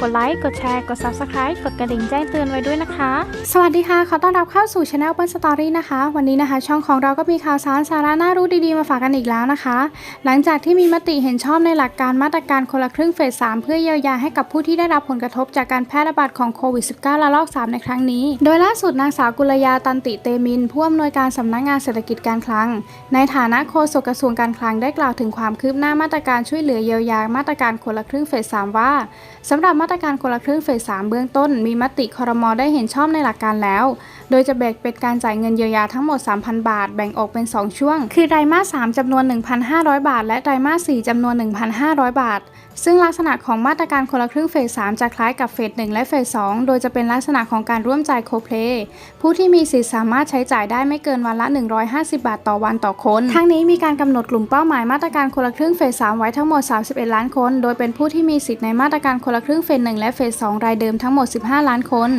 กดไลค์ กดแชร์ กด Subscribe กดกระดิ่งแจ้งเตือนไว้ด้วยนะคะ สวัสดีค่ะ ขอต้อนรับเข้าสู่ Channel Apple Story นะคะ วันนี้นะคะ ช่องของเราก็มีข่าวสารสาระน่ารู้ดีๆ มาฝากกันอีกแล้วนะคะ หลังจากที่มีมติเห็นชอบในหลักการมาตรการคนละครึ่งเฟส 3 เพื่อเยียวยาให้กับผู้ที่ได้รับผลกระทบจากการแพร่ระบาดของโควิด -19 ระลอก 3 ในครั้งนี้ โดยล่าสุดนางสาวกุลยาตันติเตมินผู้อำนวยการสำนักงานเศรษฐกิจการคลัง ในฐานะโฆษกกระทรวงการคลังได้กล่าวถึงความคืบหน้ามาตรการช่วยเหลือเยียวยามาตรการคนละครึ่งเฟส 3 ว่าสำหรับมาาตรการคนละครึ่งเฟส3เบื้องต้น มีมติครมได้เห็นชอบในหลักการแล้ว โดยจะแบ่งเป็นการจ่ายเงินเยียวยาทั้งหมด 3,000 บาท แบ่งออกเป็น 2 ช่วง คือไตรมาส 3จำนวน 1,500 บาท และไตรมาส 4จำนวน 1,500 บาท ซึ่งลักษณะของมาตรการคนละครึ่งเฟส 3 จะคล้ายกับเฟส 1 และเฟส 2 โดยจะเป็นลักษณะของการร่วมจ่ายโคเพลผู้ที่มีสิทธิ์สามารถใช้จ่ายได้ไม่เกินวันละ 150 บาทต่อวันต่อคน ทั้งนี้มีการกำหนดกลุ่มเป้าหมายมาตรการคนละครึ่งเฟส 3 ไว้ทั้งหมด 31 ล้านคน โดยเป็นผู้ที่มีสิทธิ์ในมาตรการคนละครึ่งเฟส 1 และเฟส 2 รายเดิมทั้งหมด 15 ล้านคน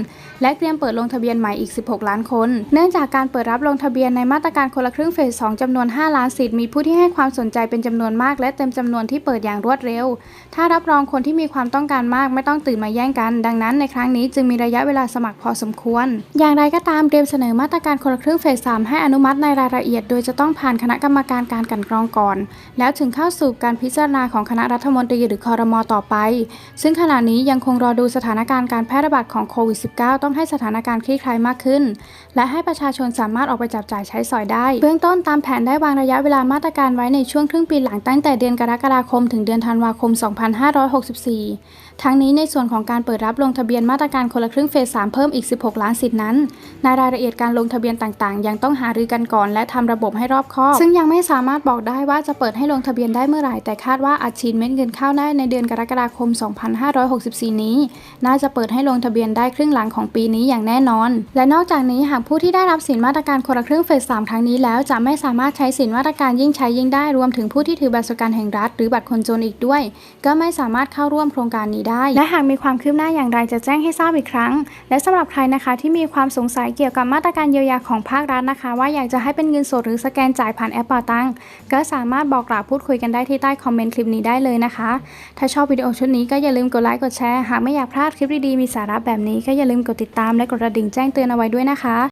และเตรียมเปิดลงทะเบียนใหม่อีก 16ล้านคน เนื่องจากการเปิดรับลงทะเบียนในมาตรการคนละครึ่งเฟส 2 จำนวน 5 ล้านสิทธิ์มีผู้ที่ให้ความสนใจเป็นจำนวนมาก และเต็มจำนวนที่เปิดอย่างรวดเร็ว ถ้ารับรองคนที่มีความต้องการมากไม่ต้องตื่นมาแย่งกัน ดังนั้นในครั้งนี้จึงมีระยะเวลาสมัครพอสมควร อย่างไรก็ตามเตรียมเสนอมาตรการคนละครึ่งเฟส 3 ให้อนุมัติในรายละเอียด โดยจะต้องผ่านคณะกรรมการการกันกรองก่อน แล้วถึงเข้าสู่การพิจารณาของคณะรัฐมนตรีหรือคอรมอต่อไป ซึ่งขณะนี้ยังคงรอดูสถานการณ์การแพร่ระบาดของโควิด -19 ต้องให้สถานการณ์คลี่คลายมากขึ้นและให้ประชาชนสามารถออกไปจับจ่ายใช้สอยได้ เบื้องต้นตามแผนได้วางระยะเวลามาตรการไว้ในช่วงครึ่งปีหลังตั้งแต่เดือนกรกฎาคม ถึงเดือนธันวาคม 2564 ทั้งนี้ในส่วนของการเปิดรับลงทะเบียนมาตรการคนละครึ่งเฟส 3 เพิ่มอีก 16 ล้านสิทธินั้น ในรายละเอียดการลงทะเบียนต่างๆ ยังต้องหารือกันก่อน และทำระบบให้รอบคอบ ซึ่งยังไม่สามารถบอกได้ว่าจะเปิดให้ลงทะเบียนได้เมื่อไหร่ แต่คาดว่าอาจฉีดเม็ดเงินเข้าได้ในเดือนกรกฎาคม 2564 นี้ น่าจะเปิดให้ลงทะเบียนได้ครึ่งหลังของปีนี้อย่างแน่นอน และนอกจากนี้หากผู้ที่ได้รับสินมาตรการคนละครึ่งเฟส3ครั้งนี้แล้วจะไม่สามารถใช้สินมาตรการยิ่งใช้ยิ่งได้รวมถึงผู้ที่ถือบัตรสวัสดิการแห่งรัฐ หรือบัตรคนจนอีกด้วย ก็ไม่สามารถเข้าร่วมโครงการนี้ได้ และหากมีความคืบหน้าอย่างไรจะแจ้งให้ทราบอีกครั้ง และสำหรับใครนะคะที่มีความสงสัยเกี่ยวกับมาตรการเยียวยาของภาครัฐนะคะ ว่าอยากจะให้เป็นเงินสดหรือสแกนจ่ายผ่านแอปเป่าตังก็สามารถบอกกล่าวพูดคุยกันได้ที่ใต้คอมเมนต์คลิปนี้ได้เลยนะคะ ถ้าชอบวิดีโอชุดนี้ก็อย่าลืมกดไลค์กดแชร์หากไม่อยากพลาดคลิปดีๆมีสาระแบบนี้ก็อย่าลืมกดติดตามและกดกระดิ่งแจ้งเตือนเอาไว้ด้วยนะคะ